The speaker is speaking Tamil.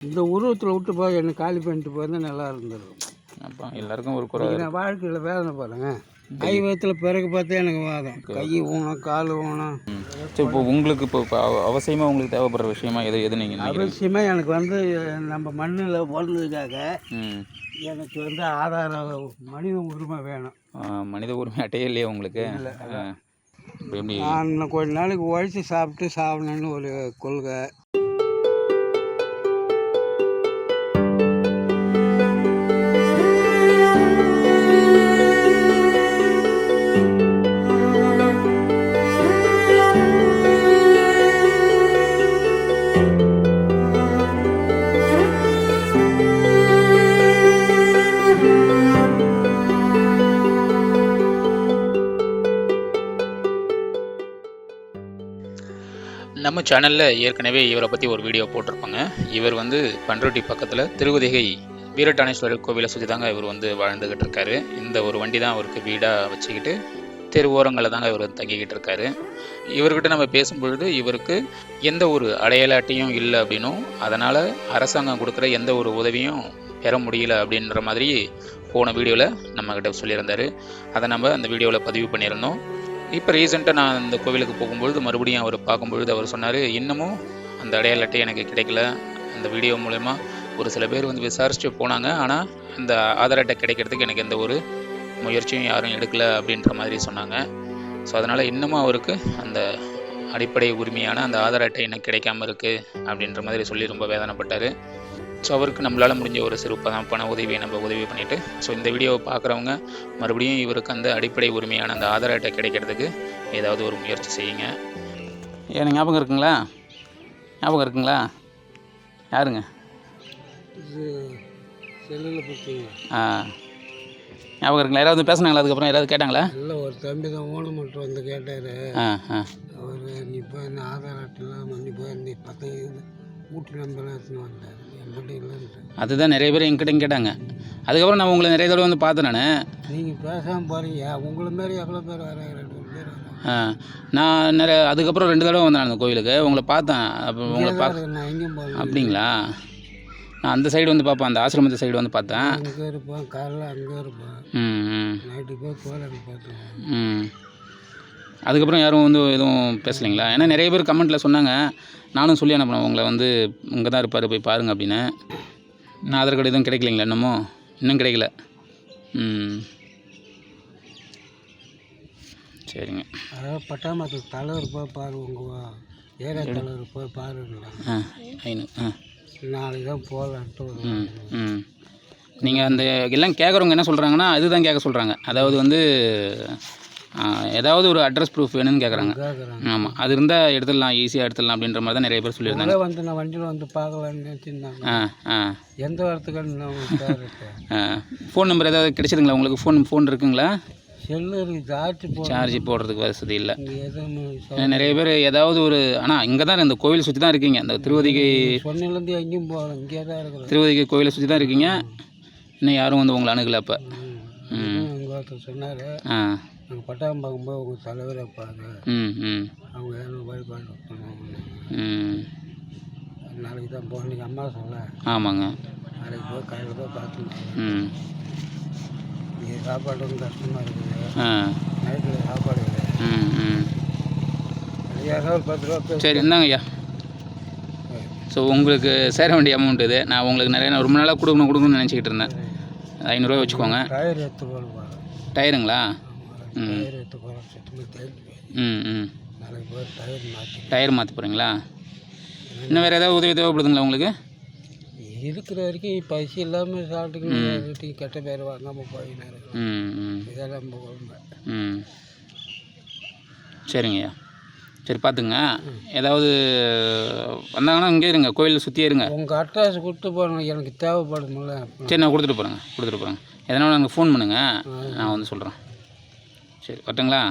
இந்த உருவத்தில் விட்டு போய் என்னை காலி பண்ணிட்டு போயிருந்தா நல்லா இருந்திருக்கும். அப்போ எல்லாருக்கும் ஒரு குறை. நான் வாழ்க்கையில் வேதனை பாருங்க. ஐவத்தில் பிறகு பார்த்தா எனக்கு வாதம். கை ஊனம் கால் ஊனம். சரி இப்போ உங்களுக்கு இப்போ இப்போ அவ- அவசியமா உங்களுக்கு தேவைப்படுற விஷயமா எது எது நீங்கள் அவசியமாக எனக்கு வந்து நம்ம மண்ணில் பிறந்ததுக்காக எனக்கு வந்து ஆதார மனித உரிமை வேணும். மனித உரிமை அட்டையே இல்லையா உங்களுக்கு? எப்படி? நான் இன்னும் கொஞ்ச நாளைக்கு உழைச்சி சாப்பிட்டு சாப்பிடணுன்னு ஒரு கொள்கை. நம்ம சேனலில் ஏற்கனவே இவரை பற்றி ஒரு வீடியோ போட்டிருப்பாங்க. இவர் வந்து பண்ருட்டி பக்கத்தில் திருவதிகை வீரட்டானேஸ்வரர் கோவிலை சுற்றி தாங்க இவர் வந்து வாழ்ந்துக்கிட்டு இருக்காரு. இந்த ஒரு வண்டி தான் அவருக்கு வீடாக வச்சுக்கிட்டு தெரு ஓரங்களில் தாங்க இவர் தங்கிக்கிட்டு இருக்காரு. இவர்கிட்ட நம்ம பேசும்பொழுது இவருக்கு எந்த ஒரு அடையாள அட்டையும் இல்லை அப்படின்னும் அதனால் அரசாங்கம் கொடுக்குற எந்த ஒரு உதவியும் பெற முடியல அப்படின்ற மாதிரி போன வீடியோவில் நம்மக்கிட்ட சொல்லியிருந்தார். அதை நம்ம அந்த வீடியோவில் பதிவு பண்ணியிருந்தோம். இப்போ ரீசெண்டாக நான் அந்த கோவிலுக்கு போகும்பொழுது மறுபடியும் அவர் பார்க்கும்பொழுது அவர் சொன்னார் இன்னமும் அந்த அடையாள அட்டை எனக்கு கிடைக்கல. அந்த வீடியோ மூலயமா ஒரு சில பேர் வந்து விசாரிச்சுட்டு போனாங்க. ஆனால் அந்த ஆதார் அட்டை கிடைக்கிறதுக்கு எனக்கு எந்த ஒரு முயற்சியும் யாரும் எடுக்கல அப்படின்ற மாதிரி சொன்னாங்க. ஸோ அதனால் இன்னமும் அவருக்கு அந்த அடிப்படை உரிமையான அந்த ஆதார் அட்டை எனக்கு கிடைக்காம இருக்குது அப்படின்ற மாதிரி சொல்லி ரொம்ப வேதனைப்பட்டார். ஸோ அவருக்கு நம்மளால் முடிஞ்ச ஒரு சிறு பண பண உதவியை நம்ம உதவி பண்ணிவிட்டு ஸோ இந்த வீடியோவை பார்க்குறவங்க மறுபடியும் இவருக்கு அந்த அடிப்படை உரிமையான அந்த ஆதார் அட்டை கிடைக்கிறதுக்கு ஏதாவது ஒரு முயற்சி செய்யுங்க. எனக்கு ஞாபகம் இருக்குங்களா? ஞாபகம் இருக்குங்களா? யாருங்க? ஆ. ஞாபகம் இருக்குங்களா? யாராவது பேசுனாங்களா அதுக்கப்புறம்? யாராவது கேட்டாங்களா? இல்லை ஒரு தம்பி தான் ஊனம் மட்டும் வந்து கேட்டார். ஆ ஆ. அவர் நீ போய் ஆதார் அட்டைலாம் பண்ணி போய் நீ பத்து வீட்டு நம்பர்லாம் எடுத்துன்னு வந்தார். அதுதான் நிறைய பேர் என்கிட்ட கேட்டாங்க. அதுக்கப்புறம் நான் உங்களை நிறைய தடவை வந்து பார்த்தேன் நான். நீங்கள் பேசாமல் போகிறீங்க உங்களை மாரி எவ்வளோ பேர் வராங்க நான் நிறைய அதுக்கப்புறம் ரெண்டு தடவை வந்தேன் அந்த கோவிலுக்கு உங்களை பார்த்தேன். அப்போ உங்களை பார்க்க அப்படிங்களா? நான் அந்த சைடு வந்து பார்ப்பேன். அந்த ஆசிரமத்து சைடு வந்து பார்த்தேன். அங்கே இருப்பேன் காலைல அங்கே இருப்பேன். ம் ம். நைட்டு போய் கோயிலுக்கு பார்த்தேன் ம். அதுக்கப்புறம் யாரும் வந்து எதுவும் பேசலைங்களா? ஏன்னா நிறைய பேர் கமெண்ட்டில் சொன்னாங்க. நானும் சொல்லி அனுப்பினேன். உங்களை வந்து இங்கே தான் இருப்பார் போய் பாருங்க அப்படின்னு. நான் ஆதார் கார்டு எதுவும் கிடைக்கலைங்களா இன்னமும்? இன்னும் கிடைக்கல. ம். சரிங்க. அதாவது பட்டாமத்துக்கு தலைவர் போய் பாரு உங்கள் ஏரியா தலைவர் போய் பாருங்களா ஆ ஐநூ ஆ. நாளைக்கு தான் போகலான்ட்டு ம் ம். நீங்கள் அந்த எல்லாம் கேட்குறவங்க என்ன சொல்கிறாங்கன்னா இதுதான் கேட்க சொல்கிறாங்க அதாவது வந்து ஏதாவது ஒரு அட்ரஸ் ப்ரூஃப் வேணும்னு கேட்குறாங்க ஆமாம் அது இருந்தால் எடுத்துடலாம் ஈஸியாக எடுத்துடலாம் அப்படின்ற மாதிரி தான் நிறைய பேர் சொல்லியிருந்தாங்க. வந்து நான் வண்டியில் வந்து பார்க்கலான்னு ஆ ஆ. எந்த வாரத்துக்கு ஃபோன் நம்பர் ஏதாவது கிடைச்சதுங்களா உங்களுக்கு ஃபோன் ஃபோன் இருக்குங்களா? சார்ஜ் போடுறதுக்கு வசதி இல்லை. நிறைய பேர் ஏதாவது ஒரு ஆனால் இங்கே தான் இந்த கோவில் சுற்றி தான் இருக்கீங்க. இந்த திருவதிகை திருவதிகை கோவிலை சுற்றி தான் இருக்கீங்க. இன்னும் யாரும் வந்து உங்களை அணுகலை அப்போ. எங்கள் ஒருத்தர் சொன்னார். நாங்கள் பட்டாயம் பார்க்கும்போது உங்கள் தலைவரை பாரு அவங்க ஏன்னா வழிபாடு நாளைக்கு தான் போகணும். நீங்கள் அம்மா சொல்ல. ஆமாங்க. நாளைக்கு போய் காலையில் போய் பார்த்துக்கலாம் ம். இங்கே சாப்பாடு வந்து கஷ்டமாக இருக்குது. நைட்டில் சாப்பாடு இல்லை. ம் ம். ஒரு பத்து ரூபா சரி இந்தாங்க ஐயா. ஸோ உங்களுக்கு சேர வேண்டிய அமௌண்ட் இது. நான் உங்களுக்கு நிறைய ரொம்ப நாளாக கொடுக்கணும் கொடுக்கணும்னு நினச்சிக்கிட்டு இருந்தேன். ஐநூறுரூவா வச்சுக்கோங்க. டயர் எடுத்து போடுவாங்க டயருங்களா? ம். டயர் சுத்தமாக ம் ம். நாளைக்கு போய் டயர் மாற்றி டயர் மாற்ற போகிறீங்களா இன்னும் வேறு ஏதாவது உதவி தேவைப்படுதுங்களா உங்களுக்கு? இருக்கிற வரைக்கும் பசி இல்லாமல் சாப்பிட்டுக்கணும் கெட்ட பேர் வாங்காமல் போயினாரு ம் ம். இதான் நம்ம குழம்பு. ம். சரிங்கய்யா. சரி பார்த்துங்க ஏதாவது வந்தாங்கன்னா இங்கே இருங்க கோயிலில் சுற்றியே இருங்க. உங்கள் அட்ரஸ் கொடுத்து போகணும் எனக்கு தேவைப்படும்ல. சரி நான் கொடுத்துட்டு போகிறேங்க கொடுத்துட்டு போகிறேங்க எதனால எனக்கு ஃபோன் பண்ணுங்கள் நான் வந்து சொல்கிறேன் சரி வரட்டுங்களா.